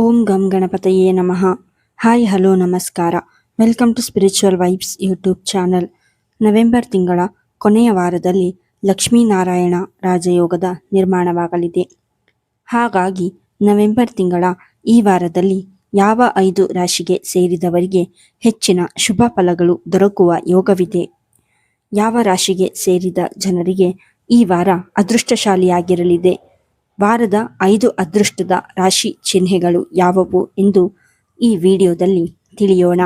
ಓಂ ಗಂ ಗಣಪತಯೇ ನಮಃ. ಹಾಯ್, ಹಲೋ, ನಮಸ್ಕಾರ. Welcome to spiritual vibes YouTube channel. November ತಿಂಗಳ ಕೊನೆಯ ವಾರದಲ್ಲಿ ಲಕ್ಷ್ಮೀನಾರಾಯಣ ರಾಜಯೋಗದ ನಿರ್ಮಾಣವಾಗಲಿದೆ. ಹಾಗಾಗಿ ನವೆಂಬರ್ ತಿಂಗಳ ಈ ವಾರದಲ್ಲಿ ಯಾವ ಐದು ರಾಶಿಗೆ ಸೇರಿದವರಿಗೆ ಹೆಚ್ಚಿನ ಶುಭ ಫಲಗಳು ದೊರಕುವ ಯೋಗವಿದೆ? ಯಾವ ರಾಶಿಗೆ ಸೇರಿದ ಜನರಿಗೆ ಈ ವಾರ ಅದೃಷ್ಟಶಾಲಿಯಾಗಿರಲಿದೆ? ವಾರದ ಐದು ಅದೃಷ್ಟದ ರಾಶಿ ಚಿಹ್ನೆಗಳು ಯಾವುವು ಎಂದು ಈ ವಿಡಿಯೋದಲ್ಲಿ ತಿಳಿಯೋಣ.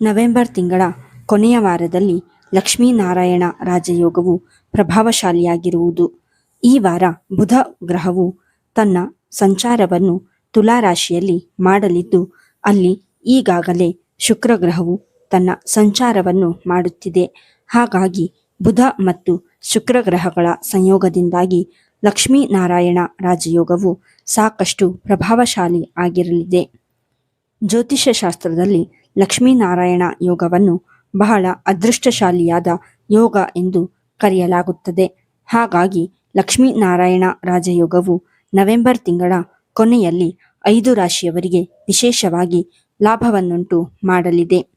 ನವೆಂಬರ್ ತಿಂಗಳ ಕೊನೆಯ ವಾರದಲ್ಲಿ ಲಕ್ಷ್ಮೀನಾರಾಯಣ ರಾಜಯೋಗವು ಪ್ರಭಾವಶಾಲಿಯಾಗಿರುವುದು. ಈ ವಾರ ಬುಧ ಗ್ರಹವು ತನ್ನ ಸಂಚಾರವನ್ನು ತುಲಾ ರಾಶಿಯಲ್ಲಿ ಮಾಡಲಿದ್ದು, ಅಲ್ಲಿ ಈಗಾಗಲೇ ಶುಕ್ರ ಗ್ರಹವು ತನ್ನ ಸಂಚಾರವನ್ನು ಮಾಡುತ್ತಿದೆ. ಹಾಗಾಗಿ ಬುಧ ಮತ್ತು ಶುಕ್ರ ಗ್ರಹಗಳ ಸಂಯೋಗದಿಂದಾಗಿ ಲಕ್ಷ್ಮೀನಾರಾಯಣ ರಾಜಯೋಗವು ಸಾಕಷ್ಟು ಪ್ರಭಾವಶಾಲಿ ಆಗಿರಲಿದೆ. ಜ್ಯೋತಿಷ್ಯಶಾಸ್ತ್ರದಲ್ಲಿ ಲಕ್ಷ್ಮೀನಾರಾಯಣ ಯೋಗವನ್ನು ಬಹಳ ಅದೃಷ್ಟಶಾಲಿಯಾದ ಯೋಗ ಎಂದು ಕರೆಯಲಾಗುತ್ತದೆ. ಹಾಗಾಗಿ ಲಕ್ಷ್ಮೀನಾರಾಯಣ ರಾಜಯೋಗವು ನವೆಂಬರ್ ತಿಂಗಳ ಕೊನೆಯಲ್ಲಿ ಐದು ರಾಶಿಯವರಿಗೆ ವಿಶೇಷವಾಗಿ ಲಾಭವನ್ನುಂಟು ಮಾಡಲಿದೆ.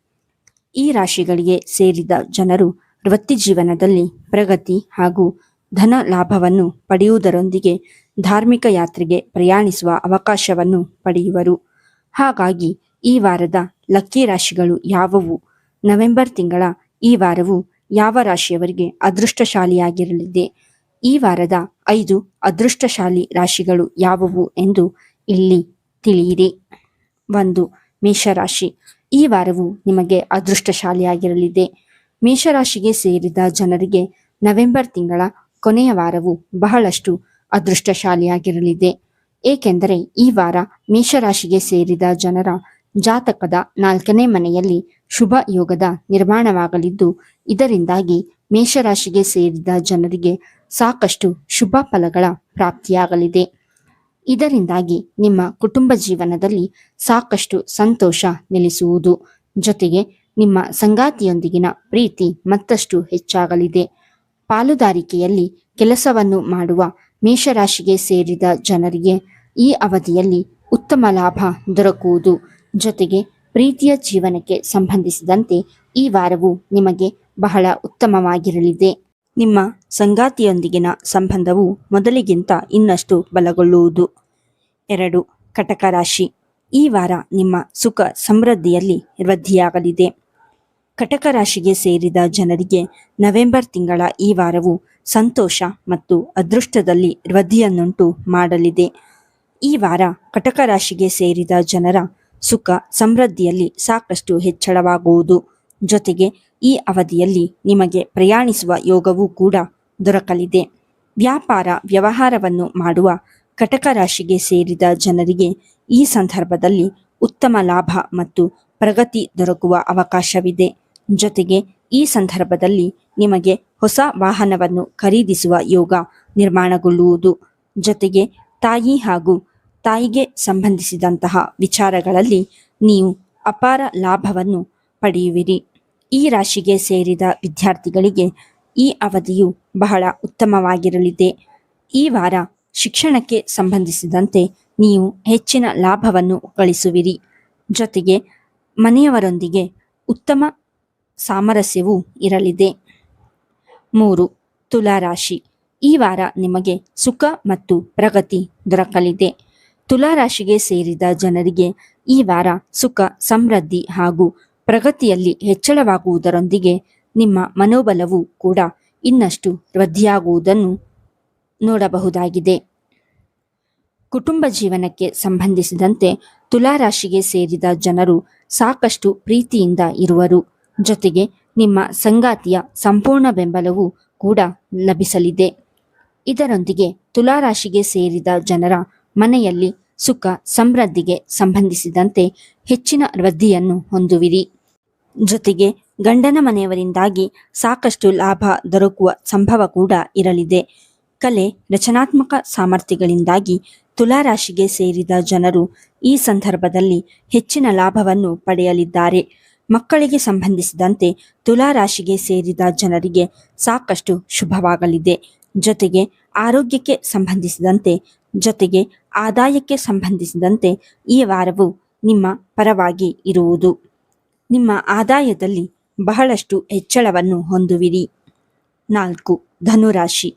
ಈ ರಾಶಿಗಳಿಗೆ ಸೇರಿದ ಜನರು ವೃತ್ತಿ ಜೀವನದಲ್ಲಿ ಪ್ರಗತಿ ಹಾಗೂ ಧನ ಲಾಭವನ್ನು ಪಡೆಯುವುದರೊಂದಿಗೆ ಧಾರ್ಮಿಕ ಯಾತ್ರೆಗೆ ಪ್ರಯಾಣಿಸುವ ಅವಕಾಶವನ್ನು ಪಡೆಯುವರು. ಹಾಗಾಗಿ ಈ ವಾರದ ಲಕ್ಕಿ ರಾಶಿಗಳು ಯಾವುವು? ನವೆಂಬರ್ ತಿಂಗಳ ಈ ವಾರವು ಯಾವ ರಾಶಿಯವರಿಗೆ ಅದೃಷ್ಟಶಾಲಿಯಾಗಿರಲಿದೆ? ಈ ವಾರದ ಐದು ಅದೃಷ್ಟಶಾಲಿ ರಾಶಿಗಳು ಯಾವುವು ಎಂದು ಇಲ್ಲಿ ತಿಳಿಯಿರಿ. ಒಂದು, ಮೇಷರಾಶಿ. ಈ ವಾರವು ನಿಮಗೆ ಅದೃಷ್ಟಶಾಲಿಯಾಗಿರಲಿದೆ. ಮೇಷರಾಶಿಗೆ ಸೇರಿದ ಜನರಿಗೆ ನವೆಂಬರ್ ತಿಂಗಳ ಕೊನೆಯ ವಾರವು ಬಹಳಷ್ಟು ಅದೃಷ್ಟಶಾಲಿಯಾಗಿರಲಿದೆ. ಏಕೆಂದರೆ ಈ ವಾರ ಮೇಷರಾಶಿಗೆ ಸೇರಿದ ಜನರ ಜಾತಕದ ನಾಲ್ಕನೇ ಮನೆಯಲ್ಲಿ ಶುಭ ಯೋಗದ ನಿರ್ಮಾಣವಾಗಲಿದ್ದು, ಇದರಿಂದಾಗಿ ಮೇಷರಾಶಿಗೆ ಸೇರಿದ ಜನರಿಗೆ ಸಾಕಷ್ಟು ಶುಭ ಫಲಗಳ ಪ್ರಾಪ್ತಿಯಾಗಲಿದೆ. ಇದರಿಂದಾಗಿ ನಿಮ್ಮ ಕುಟುಂಬ ಜೀವನದಲ್ಲಿ ಸಾಕಷ್ಟು ಸಂತೋಷ ನೆಲೆಸುವುದು ಜೊತೆಗೆ ನಿಮ್ಮ ಸಂಗಾತಿಯೊಂದಿಗಿನ ಪ್ರೀತಿ ಮತ್ತಷ್ಟು ಹೆಚ್ಚಾಗಲಿದೆ. ಪಾಲುದಾರಿಕೆಯಲ್ಲಿ ಕೆಲಸವನ್ನು ಮಾಡುವ ಮೇಷರಾಶಿಗೆ ಸೇರಿದ ಜನರಿಗೆ ಈ ಅವಧಿಯಲ್ಲಿ ಉತ್ತಮ ಲಾಭ ದೊರಕುವುದು. ಜೊತೆಗೆ ಪ್ರೀತಿಯ ಜೀವನಕ್ಕೆ ಸಂಬಂಧಿಸಿದಂತೆ ಈ ವಾರವು ನಿಮಗೆ ಬಹಳ ಉತ್ತಮವಾಗಿರಲಿದೆ. ನಿಮ್ಮ ಸಂಗಾತಿಯೊಂದಿಗಿನ ಸಂಬಂಧವು ಮೊದಲಿಗಿಂತ ಇನ್ನಷ್ಟು ಬಲಗೊಳ್ಳುವುದು. ಎರಡು, ಕಟಕ ರಾಶಿ. ಈ ವಾರ ನಿಮ್ಮ ಸುಖ ಸಮೃದ್ಧಿಯಲ್ಲಿ ವೃದ್ಧಿಯಾಗಲಿದೆ. ಕಟಕ ರಾಶಿಗೆ ಸೇರಿದ ಜನರಿಗೆ ನವೆಂಬರ್ ತಿಂಗಳ ಈ ವಾರವು ಸಂತೋಷ ಮತ್ತು ಅದೃಷ್ಟದಲ್ಲಿ ವೃದ್ಧಿಯನ್ನುಂಟು ಮಾಡಲಿದೆ. ಈ ವಾರ ಕಟಕ ರಾಶಿಗೆ ಸೇರಿದ ಜನರ ಸುಖ ಸಮೃದ್ಧಿಯಲ್ಲಿ ಸಾಕಷ್ಟು ಹೆಚ್ಚಳವಾಗುವುದು. ಜೊತೆಗೆ ಈ ಅವಧಿಯಲ್ಲಿ ನಿಮಗೆ ಪ್ರಯಾಣಿಸುವ ಯೋಗವೂ ಕೂಡ ದೊರಕಲಿದೆ. ವ್ಯಾಪಾರ ವ್ಯವಹಾರವನ್ನು ಮಾಡುವ ಕಟಕ ರಾಶಿಗೆ ಸೇರಿದ ಜನರಿಗೆ ಈ ಸಂದರ್ಭದಲ್ಲಿ ಉತ್ತಮ ಲಾಭ ಮತ್ತು ಪ್ರಗತಿ ದೊರಕುವ ಅವಕಾಶವಿದೆ. ಜೊತೆಗೆ ಈ ಸಂದರ್ಭದಲ್ಲಿ ನಿಮಗೆ ಹೊಸ ವಾಹನವನ್ನು ಖರೀದಿಸುವ ಯೋಗ ನಿರ್ಮಾಣಗೊಳ್ಳುವುದು. ಜೊತೆಗೆ ತಾಯಿ ಹಾಗೂ ತಾಯಿಗೆ ಸಂಬಂಧಿಸಿದಂತಹ ವಿಚಾರಗಳಲ್ಲಿ ನೀವು ಅಪಾರ ಲಾಭವನ್ನು ಪಡೆಯುವಿರಿ. ಈ ರಾಶಿಗೆ ಸೇರಿದ ವಿದ್ಯಾರ್ಥಿಗಳಿಗೆ ಈ ಅವಧಿಯು ಬಹಳ ಉತ್ತಮವಾಗಿರಲಿದೆ. ಈ ವಾರ ಶಿಕ್ಷಣಕ್ಕೆ ಸಂಬಂಧಿಸಿದಂತೆ ನೀವು ಹೆಚ್ಚಿನ ಲಾಭವನ್ನು ಗಳಿಸುವಿರಿ. ಜೊತೆಗೆ ಮನೆಯವರೊಂದಿಗೆ ಉತ್ತಮ ಸಾಮರಸ್ಯವು ಇರಲಿದೆ. ಮೂರು, ತುಲಾರಾಶಿ. ಈ ವಾರ ನಿಮಗೆ ಸುಖ ಮತ್ತು ಪ್ರಗತಿ ದೊರಕಲಿದೆ. ತುಲಾರಾಶಿಗೆ ಸೇರಿದ ಜನರಿಗೆ ಈ ವಾರ ಸುಖ, ಸಮೃದ್ಧಿ ಹಾಗೂ ಪ್ರಗತಿಯಲ್ಲಿ ಹೆಚ್ಚಳವಾಗುವುದರೊಂದಿಗೆ ನಿಮ್ಮ ಮನೋಬಲವು ಕೂಡ ಇನ್ನಷ್ಟು ವೃದ್ಧಿಯಾಗುವುದನ್ನು ನೋಡಬಹುದಾಗಿದೆ. ಕುಟುಂಬ ಜೀವನಕ್ಕೆ ಸಂಬಂಧಿಸಿದಂತೆ ತುಲಾರಾಶಿಗೆ ಸೇರಿದ ಜನರು ಸಾಕಷ್ಟು ಪ್ರೀತಿಯಿಂದ ಇರುವರು. ಜೊತೆಗೆ ನಿಮ್ಮ ಸಂಗಾತಿಯ ಸಂಪೂರ್ಣ ಬೆಂಬಲವೂ ಕೂಡ ಲಭಿಸಲಿದೆ. ಇದರೊಂದಿಗೆ ತುಲಾರಾಶಿಗೆ ಸೇರಿದ ಜನರ ಮನೆಯಲ್ಲಿ ಸುಖ ಸಮೃದ್ಧಿಗೆ ಸಂಬಂಧಿಸಿದಂತೆ ಹೆಚ್ಚಿನ ವೃದ್ಧಿಯನ್ನು ಹೊಂದುವಿರಿ. ಜೊತೆಗೆ ಗಂಡನ ಮನೆಯವರಿಂದಾಗಿ ಸಾಕಷ್ಟು ಲಾಭ ದೊರಕುವ ಸಂಭವ ಕೂಡ ಇರಲಿದೆ. ಕಲೆ, ರಚನಾತ್ಮಕ ಸಾಮರ್ಥ್ಯಗಳಿಂದಾಗಿ ತುಲಾರಾಶಿಗೆ ಸೇರಿದ ಜನರು ಈ ಸಂದರ್ಭದಲ್ಲಿ ಹೆಚ್ಚಿನ ಲಾಭವನ್ನು ಪಡೆಯಲಿದ್ದಾರೆ. ಮಕ್ಕಳಿಗೆ ಸಂಬಂಧಿಸಿದಂತೆ ತುಲಾರಾಶಿಗೆ ಸೇರಿದ ಜನರಿಗೆ ಸಾಕಷ್ಟು ಶುಭವಾಗಲಿದೆ. ಜೊತೆಗೆ ಆರೋಗ್ಯಕ್ಕೆ ಸಂಬಂಧಿಸಿದಂತೆ, ಜೊತೆಗೆ ಆದಾಯಕ್ಕೆ ಸಂಬಂಧಿಸಿದಂತೆ ಈ ವಾರವು ನಿಮ್ಮ ಪರವಾಗಿ ಇರುವುದು. ನಿಮ್ಮ ಆದಾಯದಲ್ಲಿ ಬಹಳಷ್ಟು ಹೆಚ್ಚಳವನ್ನು ಹೊಂದುವಿರಿ. ನಾಲ್ಕು, ಧನುರಾಶಿ.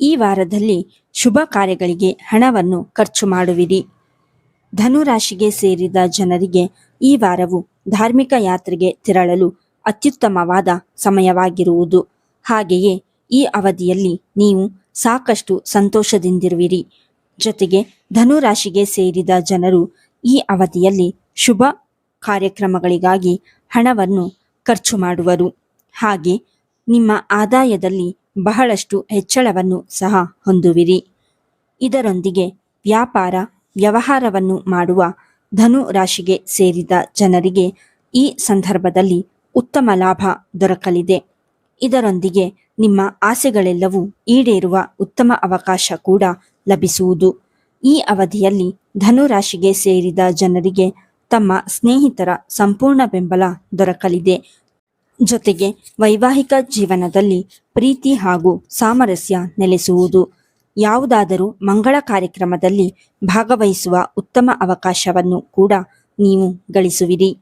ಈ ವಾರದಲ್ಲಿ ಶುಭ ಕಾರ್ಯಗಳಿಗೆ ಹಣವನ್ನು ಖರ್ಚು ಮಾಡುವಿರಿ. ಧನುರಾಶಿಗೆ ಸೇರಿದ ಜನರಿಗೆ ಈ ವಾರವು ಧಾರ್ಮಿಕ ಯಾತ್ರೆಗೆ ತೆರಳಲು ಅತ್ಯುತ್ತಮವಾದ ಸಮಯವಾಗಿರುವುದು. ಹಾಗೆಯೇ ಈ ಅವಧಿಯಲ್ಲಿ ನೀವು ಸಾಕಷ್ಟು ಸಂತೋಷದಿಂದಿರುವಿರಿ. ಜೊತೆಗೆ ಧನುರಾಶಿಗೆ ಸೇರಿದ ಜನರು ಈ ಅವಧಿಯಲ್ಲಿ ಶುಭ ಕಾರ್ಯಕ್ರಮಗಳಿಗಾಗಿ ಹಣವನ್ನು ಖರ್ಚು ಮಾಡುವರು. ಹಾಗೆ ನಿಮ್ಮ ಆದಾಯದಲ್ಲಿ ಬಹಳಷ್ಟು ಹೆಚ್ಚಳವನ್ನು ಸಹ ಹೊಂದುವಿರಿ. ಇದರೊಂದಿಗೆ ವ್ಯಾಪಾರ ವ್ಯವಹಾರವನ್ನು ಮಾಡುವ ಧನು ರಾಶಿಗೆ ಸೇರಿದ ಜನರಿಗೆ ಈ ಸಂದರ್ಭದಲ್ಲಿ ಉತ್ತಮ ಲಾಭ ದೊರಕಲಿದೆ. ಇದರೊಂದಿಗೆ ನಿಮ್ಮ ಆಸೆಗಳೆಲ್ಲವೂ ಈಡೇರುವ ಉತ್ತಮ ಅವಕಾಶ ಕೂಡ ಲಭಿಸುವುದು. ಈ ಅವಧಿಯಲ್ಲಿ ಧನುರಾಶಿಗೆ ಸೇರಿದ ಜನರಿಗೆ ತಮ್ಮ ಸ್ನೇಹಿತರ ಸಂಪೂರ್ಣ ಬೆಂಬಲ ದೊರಕಲಿದೆ. ಜೊತೆಗೆ ವೈವಾಹಿಕ ಜೀವನದಲ್ಲಿ ಪ್ರೀತಿ ಹಾಗೂ ಸಾಮರಸ್ಯ ನೆಲೆಸುವುದು. ಯಾವುದಾದರೂ ಮಂಗಳ ಕಾರ್ಯಕ್ರಮದಲ್ಲಿ ಭಾಗವಹಿಸುವ ಉತ್ತಮ ಅವಕಾಶವನ್ನು ಕೂಡ ನೀವು ಗಳಿಸುವಿರಿ.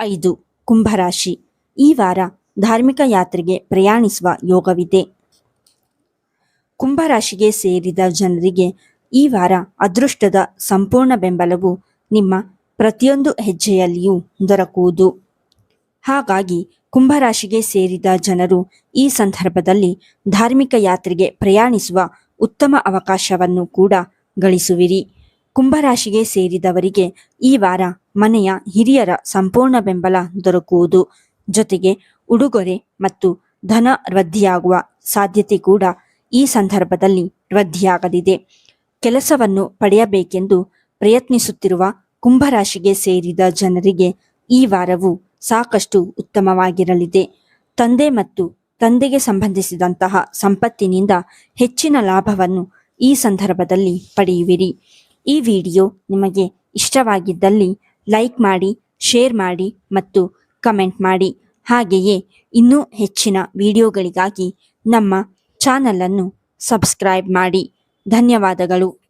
ಐದು, ಕುಂಭರಾಶಿ. ಈ ವಾರ ಧಾರ್ಮಿಕ ಯಾತ್ರೆಗೆ ಪ್ರಯಾಣಿಸುವ ಯೋಗವಿದೆ. ಕುಂಭರಾಶಿಗೆ ಸೇರಿದ ಜನರಿಗೆ ಈ ವಾರ ಅದೃಷ್ಟದ ಸಂಪೂರ್ಣ ಬೆಂಬಲವು ನಿಮ್ಮ ಪ್ರತಿಯೊಂದು ಹೆಜ್ಜೆಯಲ್ಲಿಯೂ ದೊರಕುವುದು. ಹಾಗಾಗಿ ಕುಂಭರಾಶಿಗೆ ಸೇರಿದ ಜನರು ಈ ಸಂದರ್ಭದಲ್ಲಿ ಧಾರ್ಮಿಕ ಯಾತ್ರೆಗೆ ಪ್ರಯಾಣಿಸುವ ಉತ್ತಮ ಅವಕಾಶವನ್ನು ಕೂಡ ಗಳಿಸುವಿರಿ. ಕುಂಭರಾಶಿಗೆ ಸೇರಿದವರಿಗೆ ಈ ವಾರ ಮನೆಯ ಹಿರಿಯರ ಸಂಪೂರ್ಣ ಬೆಂಬಲ ದೊರಕುವುದು. ಜೊತೆಗೆ ಉಡುಗೊರೆ ಮತ್ತು ಧನ ವೃದ್ಧಿಯಾಗುವ ಸಾಧ್ಯತೆ ಕೂಡ ಈ ಸಂದರ್ಭದಲ್ಲಿ ವೃದ್ಧಿಯಾಗಲಿದೆ. ಕೆಲಸವನ್ನು ಪಡೆಯಬೇಕೆಂದು ಪ್ರಯತ್ನಿಸುತ್ತಿರುವ ಕುಂಭರಾಶಿಗೆ ಸೇರಿದ ಜನರಿಗೆ ಈ ವಾರವು ಸಾಕಷ್ಟು ಉತ್ತಮವಾಗಿರಲಿದೆ. ತಂದೆ ಮತ್ತು ತಂದೆಗೆ ಸಂಬಂಧಿಸಿದಂತಹ ಸಂಪತ್ತಿನಿಂದ ಹೆಚ್ಚಿನ ಲಾಭವನ್ನು ಈ ಸಂದರ್ಭದಲ್ಲಿ ಪಡೆಯುವಿರಿ. ಈ ವಿಡಿಯೋ ನಿಮಗೆ ಇಷ್ಟವಾಗಿದ್ದಲ್ಲಿ ಲೈಕ್ ಮಾಡಿ, ಶೇರ್ ಮಾಡಿ ಮತ್ತು ಕಮೆಂಟ್ ಮಾಡಿ. ಹಾಗೆಯೇ ಇನ್ನೂ ಹೆಚ್ಚಿನ ವಿಡಿಯೋಗಳಿಗಾಗಿ ನಮ್ಮ ಚಾನಲನ್ನು ಸಬ್ಸ್ಕ್ರೈಬ್ ಮಾಡಿ. ಧನ್ಯವಾದಗಳು.